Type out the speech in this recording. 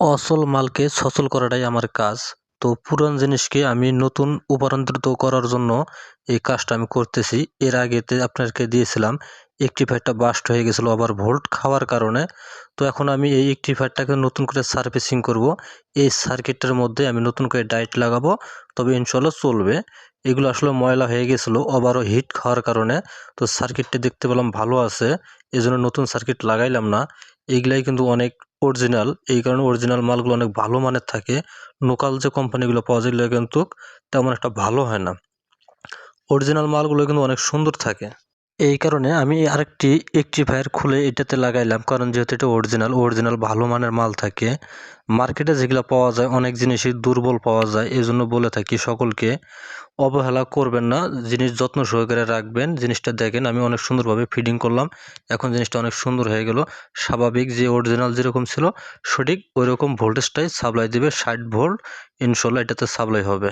অচল মালকে সচল করাটাই আমার কাজ। তো পুরান জিনিসকে আমি নতুন উপান্তরিত করার জন্য এই কাজটা আমি করতেছি। এর আগেতে আপনাকে দিয়েছিলাম একটিফায়ারটা বাস্ট হয়ে গেছিল আবার ভোল্ট খাওয়ার কারণে। তো এখন আমি এই একটিফায়ারটাকে নতুন করে সার্ভিসিং করব। এই সার্কিটটার মধ্যে আমি নতুন করে ডাইট লাগাবো। তবে ইনশাল্লাহ চলবে। এগুলো আসলে ময়লা হয়ে গেছিল, আবারও হিট খাওয়ার কারণে। তো সার্কিটটা দেখতে পেলাম ভালো আছে এই জন্য নতুন সার্কিট লাগাইলাম না। এইগুলাই কিন্তু অনেক অরিজিনাল এই কারণে অরিজিনাল মালগুলো অনেক ভালো মানের থাকে। লোকাল যে কোম্পানিগুলো পাওয়া যায় কিন্তু তেমন একটা ভালো হয় না। অরিজিনাল মালগুলো কিন্তু অনেক সুন্দর থাকে। এই কারণে আমি আরেকটি একটিফায়ার খুলে এটাতে লাগাইলাম, কারণ যেহেতু এটা অরিজিনাল অরিজিনাল ভালো মানের মাল থাকে। মার্কেটে যেগুলো পাওয়া যায়, অনেক জিনিসই দুর্বল পাওয়া যায় এই জন্য বলে থাকি সকলকে অবহেলা করবেন না, জিনিস যত্ন সহকারে রাখবেন, জিনিসটা দেখেন আমি অনেক সুন্দরভাবে ফিডিং করলাম, এখন জিনিসটা অনেক সুন্দর হয়ে গেল। স্বাভাবিক যে অরিজিনাল যেরকম ছিল, সঠিক ওই রকম ভোল্টেজটাই সাপ্লাই দেবে, ষাট ভোল্ট ইনশাল্লাহ এটাতে সাপ্লাই হবে।